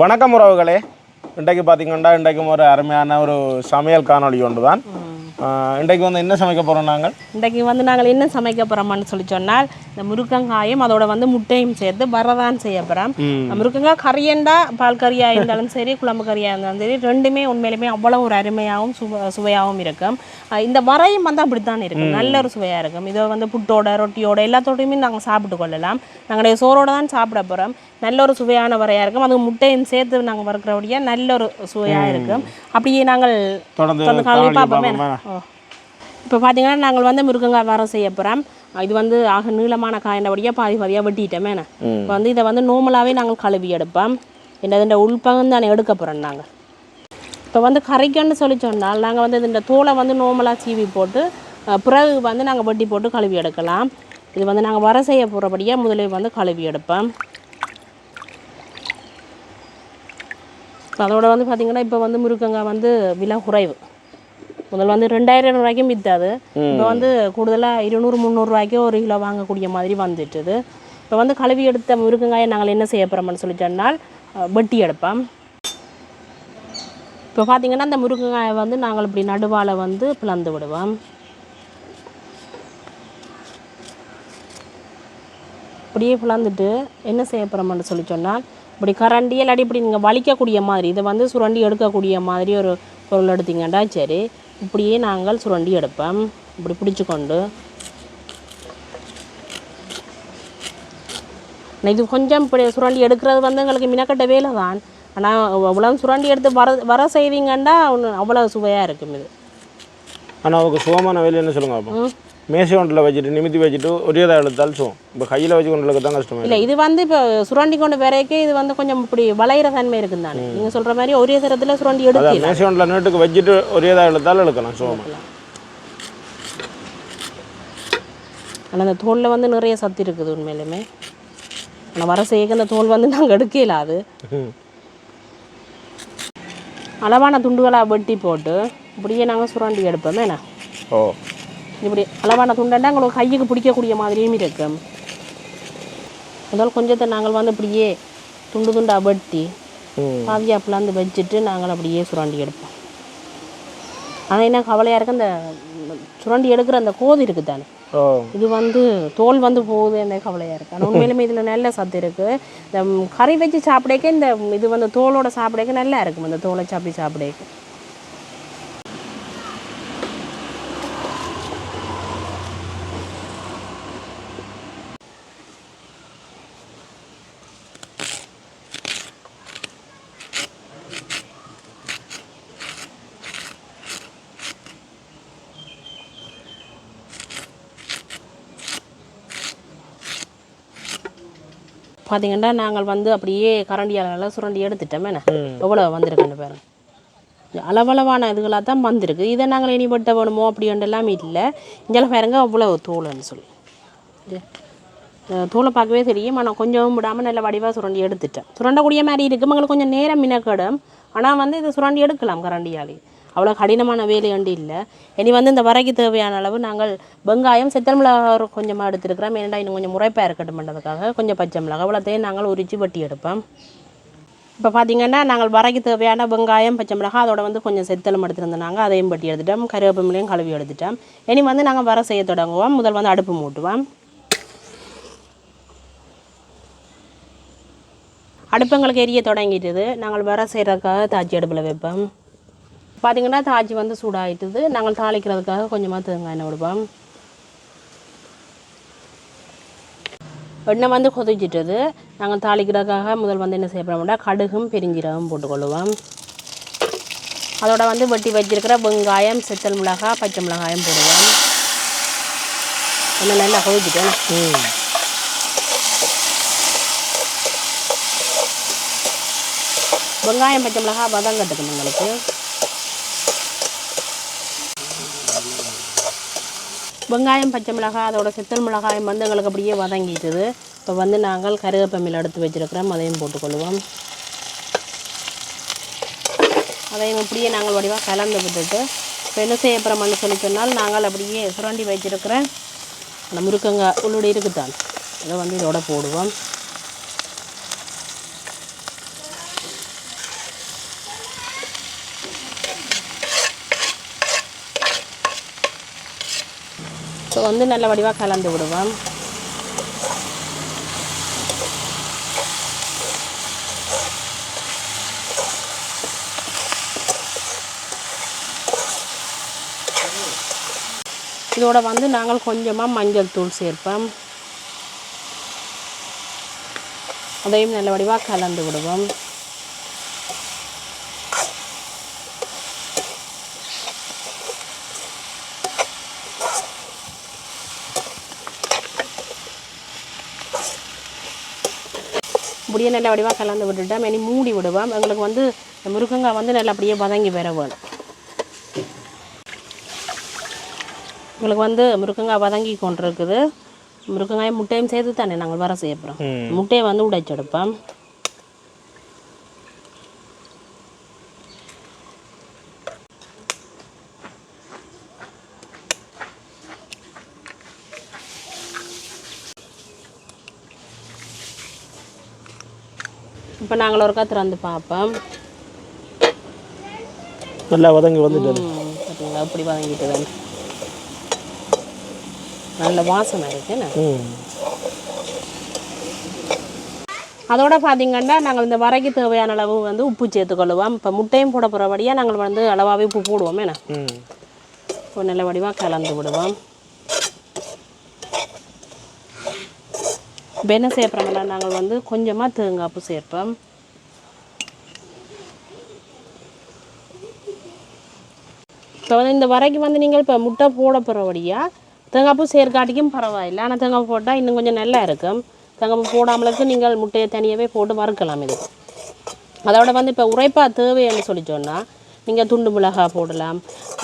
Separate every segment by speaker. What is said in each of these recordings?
Speaker 1: வணக்கம் உறவுகளே. இன்றைக்கு பார்த்தீங்கன்னா இன்றைக்கும் ஒரு அருமையான ஒரு சமையல் காணொளி ஒன்று தான் இன்றைக்கு வந்து என்ன சமைக்க போகிறோம் நாங்கள்?
Speaker 2: இன்றைக்கு வந்து நாங்கள் என்ன சமைக்க போகிறோம்னு சொல்லி சொன்னால் இந்த முருங்கங்காயும் அதோட வந்து முட்டையும் சேர்த்து வரதான் செய்ய போகிறோம் முருங்கங்காய் கறியண்டா பால் கறியாக இருந்தாலும் சரி குழம்பு கறியாக இருந்தாலும் சரி ரெண்டுமே உண்மையிலுமே அவ்வளோ ஒரு அருமையாகவும் சுவ சுவையாகவும் இருக்கும். இந்த வரையும் வந்து அப்படித்தான் இருக்கும். நல்ல ஒரு சுவையாக இருக்கும். இதை வந்து புட்டோட ரொட்டியோட எல்லாத்தோடையுமே நாங்கள் சாப்பிட்டு கொள்ளலாம். நாங்களுடைய சோறோட தான் சாப்பிட போகிறோம் நல்ல ஒரு சுவையான வரையாக இருக்கும். அது முட்டையும் சேர்த்து நாங்கள் வறுக்கிறபடியாக நல்ல ஒரு சுவையாக இருக்கும். அப்படியே நாங்கள்
Speaker 1: தொடர்ந்து
Speaker 2: காலையில் பார்ப்போமா? இப்போ பார்த்தீங்கன்னா நாங்கள் வந்து முருங்கங்காய் வரம் செய்ய போகிறோம் இது வந்து ஆக நீளமான காயினபடியாக பாதி பாதியாக வெட்டிட்டோமே இப்போ வந்து இதை வந்து நார்மலாகவே நாங்கள் கழுவி எடுப்போம். என்னது உள்பகம் தான் எடுக்க போகிறோம் நாங்கள் இப்போ வந்து கறிக்கன்னு சொல்லி சொன்னால் நாங்கள் வந்து இந்த தோலை வந்து நார்மலாக சீவி போட்டு பிறகு வந்து நாங்கள் வெட்டி போட்டு கழுவி எடுக்கலாம். இது வந்து நாங்கள் வர செய்ய போகிறபடியாக முதலில் வந்து கழுவி எடுப்போம். அதோட வந்து பார்த்திங்கன்னா இப்போ வந்து முருங்கங்காய் வந்து விலை குறைவு. முதல்ல வந்து ரெண்டாயிரம் ரூபாய்க்கும் விற்றாது இப்போ வந்து கூடுதலாக இருநூறு முந்நூறுரூவாய்க்கு ஒரு கிலோ வாங்கக்கூடிய மாதிரி வந்துட்டுது. இப்போ வந்து கழுவி எடுத்த முருங்கங்காயை நாங்கள் என்ன செய்ய போகிறோம்னு சொல்லி சொன்னால் வெட்டி எடுப்போம். இப்போ பார்த்தீங்கன்னா அந்த முருங்கைக்காயை வந்து நாங்கள் இப்படி நடுவால் வந்து பிளந்து விடுவோம். இப்படியே பிளந்துட்டு என்ன செய்ய போகிறோம்னு சொல்லி சொன்னால் இப்படி கரண்டி இல்லாட்டி இப்படி நீங்கள் வலிக்கக்கூடிய மாதிரி இதை வந்து சுரண்டி எடுக்கக்கூடிய மாதிரி ஒரு பொருள் எடுத்தீங்கன்னா சரி இப்படியே நாங்கள் சுரண்டி எடுப்போம். இப்படி பிடிச்சிக்கொண்டு. இது கொஞ்சம் இப்படி சுரண்டி எடுக்கிறது வந்து எங்களுக்கு மினக்கட்ட வேலை தான். ஆனால் அவ்வளோ சுரண்டி எடுத்து வர வர செய்வீங்கன்னா அவ்வளோ சுவையாக இருக்கும் இது.
Speaker 1: ஆனால் அவங்க சுகமான வேலை என்ன சொல்லுங்க அப்போ மேசை ஒன்றில் வச்சுட்டு நிமித்தி வச்சுட்டு ஒரே தான் எடுத்தால் சுகம் இப்போ கையில் வச்சு கொண்டு தான் கஷ்டமா.
Speaker 2: இல்லை இது வந்து இப்போ சுரண்டி கொண்டு வரைக்கே இது வந்து கொஞ்சம் இப்படி வளையிற தன்மை இருக்குது தானே நீங்கள் சொல்கிற மாதிரி ஒரே தரத்தில் சுரண்டி
Speaker 1: அதான்
Speaker 2: எடுக்கலாம்
Speaker 1: மேசை ஒன்றில் நீட்டுக்கு வச்சுட்டு ஒரே தான் எடுத்தாலும் எடுக்கலாம் சுகமாக
Speaker 2: ஆனால் அந்த தோலில் வந்து நிறைய சத்து இருக்குது உண்மையிலுமே. ஆனால் வர செய்ய அந்த தோல் வந்து நாங்கள் எடுக்கல அது. அளவான துண்டுகளாக வெட்டி போட்டு இப்படியே நாங்கள் சுரண்டி எடுப்போம் என்ன?
Speaker 1: ஓ.
Speaker 2: இப்படி அளவான துண்டண்டா உங்களுக்கு கையுக்கு பிடிக்கக்கூடிய மாதிரியும் இருக்கும் முதல் கொஞ்சத்தை நாங்கள் வந்து இப்படியே துண்டு துண்டாக வெட்டி பிளந்து வச்சுட்டு நாங்கள் அப்படியே சுரண்டி எடுப்போம். ஆனால் என்ன கவலையாக இருக்கு அந்த ம், சுரண்டி எடுக்கிற அந்த கோது இருக்குது தானே இது வந்து தோல் வந்து போகுது அந்த கவலையாக இருக்குது ஆனால் உண்மையிலுமே இதில் நல்ல சத்து இருக்குது இந்த கறி வச்சு சாப்பிடக்க இந்த இது வந்து தோலோட சாப்பிடக்க நல்லா இருக்கும். இந்த தோலை சாப்பி சாப்பிடக்க பார்த்தீங்கன்னா நாங்கள் வந்து அப்படியே கரண்டியால் சுரண்டி எடுத்துட்டோமே என்ன? எவ்வளோ வந்திருக்குன்னு பாருங்க அளவளவான இதுகளாக தான் வந்திருக்கு. இதை நாங்கள் இனிப்பட்ட வேணுமோ அப்படின்ட்டுலாம் இல்லை. இங்கெல்லாம் பாருங்க அவ்வளோ தோலுன்னு சொல்லி. தோலை பார்க்கவே தெரியும். ஆனால் கொஞ்சம் விடாமல் நல்ல வடிவாக சுரண்டி எடுத்துட்டேன். சுரண்டக்கூடிய மாதிரி இருக்கும் எங்களுக்கு கொஞ்சம் நேரம் மினக்கடும். ஆனால் வந்து இதை சுரண்டி எடுக்கலாம் கரண்டியாலே. அவ்வளோ கடினமான வேலையண்டு இல்லை. இனி வந்து இந்த வரைக்கு தேவையான அளவு நாங்கள் வெங்காயம் செத்தல் மிளகாய் கொஞ்சமாக எடுத்துருக்கிறோம். ஏன்னா இன்னும் கொஞ்சம் முறைப்பாக இருக்கட்டும்ன்றதுக்காக கொஞ்சம் பச்சை மிளகாய் அவ்வளோத்தையும் நாங்கள் உரிச்சு வட்டி எடுப்போம். இப்போ பார்த்திங்கன்னா நாங்கள் வரைக்கு தேவையான வெங்காயம் பச்சை மிளகாய் அதோட வந்து கொஞ்சம் செத்தலும் எடுத்துருந்தாங்க அதையும் பட்டி எடுத்துட்டோம். கருவேப்பிலையும் கழுவி எடுத்துட்டோம். இனி வந்து நாங்கள் வர செய்ய தொடங்குவோம். முதல் வந்து அடுப்பு மூட்டுவோம். அடுப்பு எங்களுக்கு எரிய தொடங்கிட்டது. நாங்கள் வர செய்கிறதுக்காக தாச்சி அடுப்பில் வைப்போம். பார்த்தீங்கன்னா தாச்சி வந்து சூடாயிட்டுது. நாங்கள் தாளிக்கிறதுக்காக கொஞ்சமாக தேங்காய் எண்ணெய் விடுவோம். எண்ணெய் வந்து கொதிச்சிட்டது. நாங்கள் தாளிக்கிறதுக்காக முதல் வந்து என்ன செய்ய போகிறோம்னா கடுகும் பெருஞ்சீரகம் போட்டுக்கொள்ளுவோம் அதோட வந்து வெட்டி வச்சிருக்கிற வெங்காயம் செத்தல் மிளகாய் பச்சை மிளகாயும் போடுவோம். எண்ணெய் நல்லா கொதிச்சிட்டேன் வெங்காயம் பச்சை மிளகாய் வதங்கட்டுக்கு உங்களுக்கு. வெங்காயம் பச்சை மிளகாய் அதோட சித்தல் மிளகாயம் வந்து எங்களுக்கு அப்படியே வதங்கிட்டுது. இப்போ வந்து நாங்கள் கருவேப்பமில் எடுத்து வச்சிருக்கிறோம். அதையும் போட்டுக்கொள்வோம். அதையும் இப்படியே நாங்கள் வடிவாக கலந்து விட்டுட்டு இப்போ என்ன செய்ய போகிறோம்னு சொல்லி சொன்னால் நாங்கள் அப்படியே சுரண்டி வச்சுருக்கிற அந்த முருக்கங்க உள்ளுடைய இருக்குதான் அதை வந்து இதோட போடுவோம். ஸோ வந்து நல்ல வடிவாக கலந்து விடுவோம். இதோட வந்து நாங்கள் கொஞ்சமாக மஞ்சள் தூள் சேர்ப்போம். அதையும் நல்ல வடிவாக கலந்து விடுவோம். இப்படியே நல்ல வடிவாக கலந்து விட்டுட்டோம் இனி மூடி விடுவோம். எங்களுக்கு வந்து இந்த முருங்கங்காய் வந்து நல்லா அப்படியே வதங்கி வர வேணும். உங்களுக்கு வந்து முருங்கங்காய் வதங்கி கொண்டிருக்குது. முருங்கங்காய் முட்டையும் சேர்த்து தானே நாங்கள் வர செய்ய போகிறோம் முட்டையை வந்து உடைச்செடுப்போம் இப்போ நாங்கள் ஒருக்கா திறந்து பார்ப்போம்
Speaker 1: நல்லா வதங்கி வந்துட்டு
Speaker 2: பார்த்தீங்களா அப்படி வதங்கிட்டு தான் நல்ல வாசனை இருக்குண்ணே அதோட பார்த்தீங்கன்னா நாங்கள் இந்த வரைக்கு தேவையான அளவு வந்து உப்பு சேர்த்துக்கொள்ளுவோம் இப்போ முட்டையும் போட போகிறபடியாக நாங்கள் வந்து அளவாகவே உப்பு போடுவோம் ஒரு நல்ல வடிவாக கலந்து விடுவோம். இப்போ என்ன சேர்ப்போம்னா நாங்கள் வந்து கொஞ்சமாக தேங்காய்ப்பு சேர்ப்போம். இப்போ வந்து இந்த வரைக்கும் வந்து நீங்கள் இப்போ முட்டை போட போகிறபடியாக தேங்காய்ப்பு சேர்க்காட்டிக்கும் பரவாயில்லை. ஆனால் தேங்காய் போட்டால் இன்னும் கொஞ்சம் நல்லா இருக்கும். தேங்காய் போடாமலுக்கு நீங்கள் முட்டையை தனியாகவே போட்டு வறுக்கலாம் இது. அதோட வந்து இப்போ உரைப்பாக தேவைன்னு சொல்லி சொன்னால் நீங்கள் துண்டு மிளகாய் போடலாம்.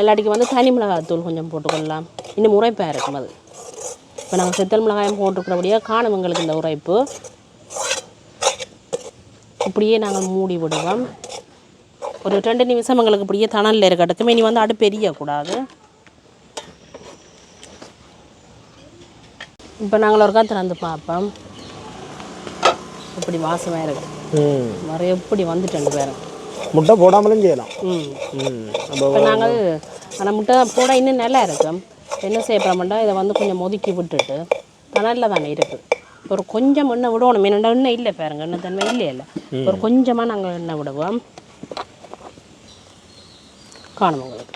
Speaker 2: இல்லாட்டிக்கு வந்து தனி மிளகாய் தூள் கொஞ்சம் போட்டுக்கொள்ளலாம். இன்னும் உரைப்பாக இருக்கும் அது. இப்போ நாங்கள் செத்தல் மிளகாயம் போட்டிருக்கிறபடியாக காணும் எங்களுக்கு இந்த உரைப்பு. இப்படியே நாங்கள் மூடி விடுவோம். ஒரு ரெண்டு நிமிஷம் எங்களுக்கு இப்படியே தணலில் இருக்கட்டும். இனி வந்து அடுப்பு எரியக்கூடாது. இப்போ நாங்கள் ஒருக்கா திறந்து பார்ப்போம். இப்படி வாசமாக இருக்கு. வர எப்படி வந்துட்டு பாருங்க
Speaker 1: முட்டை போடாமலும் செய்யலாம்.
Speaker 2: ம். இப்போ நாங்கள் ஆனால் முட்டை போட இன்னும் நல்லா இருக்கும். என்ன செய்யப்படமாட்டோம் இதை வந்து கொஞ்சம் ஒதுக்கி விட்டுட்டு தணலில் தானே இருக்குது ஒரு கொஞ்சம் எண்ணெய் விடணும். என்னென்ன எண்ணெய் இல்லை பாருங்க. எண்ணெய் தன்மை இல்லை. இல்லை ஒரு கொஞ்சமாக நாங்கள் எண்ணெய் விடுவோம். காணும் உங்களுக்கு.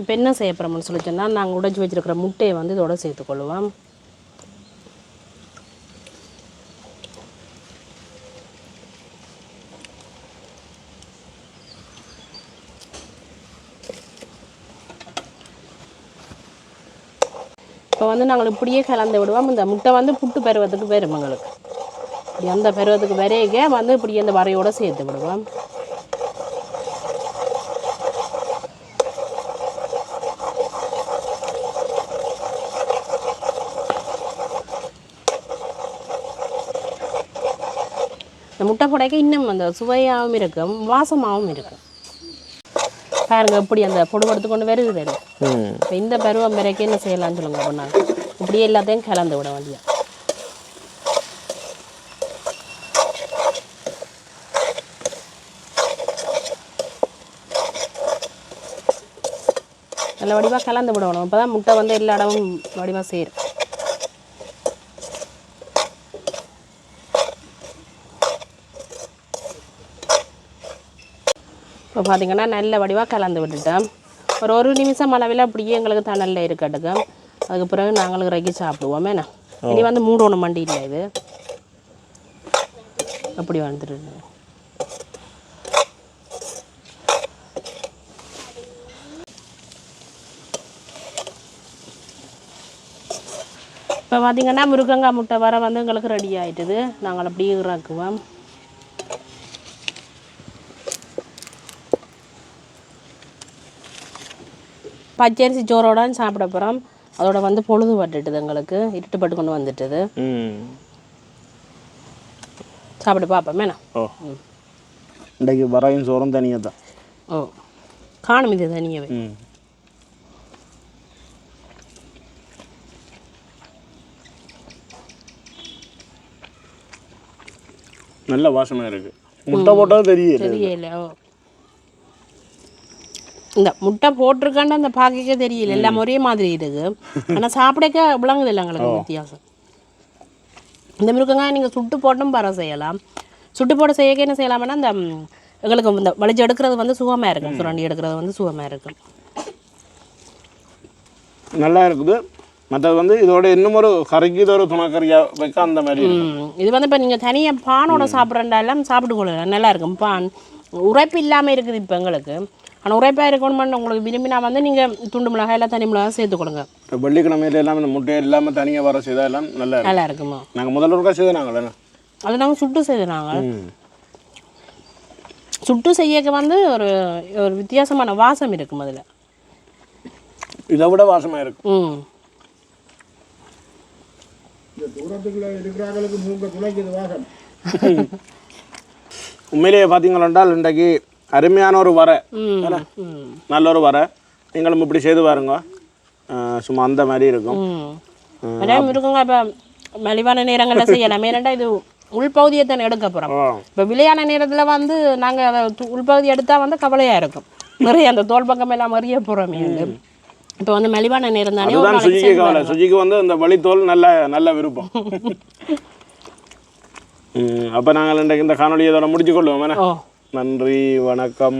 Speaker 2: இப்போ என்ன செய்ய போகிறோம்னு சொல்லி சொன்னால் நாங்கள் உடைச்சி வச்சிருக்கிற முட்டையை வந்து இதோட சேர்த்துக்கொள்ளுவோம் இப்போ வந்து நாங்கள் இப்படியே கலந்து விடுவோம். இந்த முட்டை வந்து புட்டு பருவத்துக்கு வரும் எங்களுக்கு. இப்படி அந்த பருவத்துக்கு வரைய வந்து இப்படி அந்த வரையோட சேர்த்து விடுவோம். இந்த முட்டை புடைக்க இன்னும் அந்த சுவையாகவும் இருக்கும் வாசமாகவும் இருக்கும். பாருங்க எப்படி அந்த பொடுபடுத்து கொண்டு வருகுது
Speaker 1: ம்.
Speaker 2: இப்போ இந்த பருவம் வரைக்கும் என்ன செய்யலாம்னு சொல்லுங்க அப்படின்னா இப்படியே எல்லாத்தையும் கலந்து விட வேண்டிய நல்ல வடிவாக கலந்து விடணும். அப்போ தான் முட்டை வந்து எல்லா இடமும் வடிவாக சேரும் இப்போ பார்த்தீங்கன்னா நல்ல வடிவாக கலந்து விட்டுட்டேன். ஒரு ஒரு நிமிஷம் அளவில் அப்படியே எங்களுக்கு தணலில் இருக்கட்டுங்க. அதுக்கு பிறகு நாங்களும் இறக்கி சாப்பிடுவோம். என்ன? இனி வந்து மூடணும் மண்டி இல்லை இது. அப்படி வந்துட்டு இப்போ பார்த்தீங்கன்னா முருங்கங்காய் முட்டை வர வந்து எங்களுக்கு ரெடி ஆயிட்டுது. நாங்கள் அப்படியே இறக்குவோம். பச்சரிசி சோறோட சாப்பிட போகிறோம் அதோட வந்து பொழுது பட்டுட்டுது எங்களுக்கு. இருட்டுப்பட்டு கொண்டு வந்துட்டுது.
Speaker 1: ம்.
Speaker 2: சாப்பிட்டு பார்ப்போம். என்ன?
Speaker 1: ஓ. இன்றைக்கு வரையும் சோறும் தனியாக தான்.
Speaker 2: ஓ. காணும் இது தனியாகவே
Speaker 1: ம். நல்ல வாசனை இருக்கு. முட்டை போட்டாலும் தெரியல
Speaker 2: தெரியல ஓ. இந்த முட்டை போட்டிருக்கான்னு அந்த பாக்கைக்கே தெரியல. எல்லாம் ஒரே மாதிரி இருக்கு. ஆனால் சாப்பிடக்க விளங்குது இல்லை எங்களுக்கு வித்தியாசம். இந்த மிருக்கங்காய் நீங்கள் சுட்டு போட்டும் பர செய்யலாம். சுட்டு போட செய்யக்க என்ன செய்யலாம்னா இந்த எங்களுக்கு இந்த வலிச்சு எடுக்கிறது வந்து சுகமாக இருக்கும். சுரண்டி எடுக்கிறது வந்து சுகமாக இருக்கும்.
Speaker 1: நல்லா இருக்குது. மற்றது வந்து இதோட இன்னும் ஒரு கறிக்கு ஒரு துணக்கறியாக வைக்க அந்த மாதிரி
Speaker 2: இது வந்து இப்போ நீங்கள் தனியாக பானோட சாப்பிட்றா எல்லாம் சாப்பிட்டு கொள்ளலாம். நல்லா இருக்கும். பான் உரைப்பு இல்லாமல் இருக்குது இப்போ எங்களுக்கு. ஆனால் உரைப்பாக இருக்கணும்னு உங்களுக்கு விரும்பினா வந்து நீங்கள் துண்டு மிளகாய் எல்லாம் தனி மிளகாய் சேர்த்து கொடுங்க.
Speaker 1: இப்போ வெள்ளிக்கிழமையில எல்லாம் இந்த முட்டை இல்லாமல் தனியாக வர செய்தால் எல்லாம் நல்லா இருக்கும்.
Speaker 2: நல்லா இருக்குமா?
Speaker 1: நாங்கள் முதல்ல ஒருக்கா செய்த நாங்கள்
Speaker 2: அது நாங்கள் சுட்டு செய்தாங்க சுட்டு செய்யக்க வந்து ஒரு ஒரு வித்தியாசமான வாசம் இருக்கும் அதில்.
Speaker 1: இதை விட வாசமாக இருக்கும்.
Speaker 2: ம்.
Speaker 1: உண்மையிலேயே பார்த்தீங்களென்றால் இன்றைக்கு அருமையான ஒரு வரை. நல்ல ஒரு வரை. நீங்களும் இப்படி செய்து பாருங்க. சும்மா அந்த மாதிரி இருக்கும்.
Speaker 2: இருக்குங்க இப்போ மலிவான நேரங்களில் செய்யலாம். ஏன்னாண்டா இது உள்பகுதியை தானே எடுக்க போகிறோம் இப்போ விளையான நேரத்தில் வந்து நாங்கள் அதை உள்பகுதி எடுத்தால் வந்து கவலையாக இருக்கும். நிறைய அந்த தோல் பக்கம் எல்லாம் மறிய போகிறோமே இப்போ வந்து மலிவான நேரம் தானே
Speaker 1: சுஜிக்கு கவலை. சுஜிக்கு வந்து இந்த வழித்தோல் நல்ல நல்ல விருப்பம். அப்போ நாங்கள் இந்த காணொலியை இதோட முடிச்சு கொள்வோம்.
Speaker 2: ஓ.
Speaker 1: நன்றி வணக்கம்.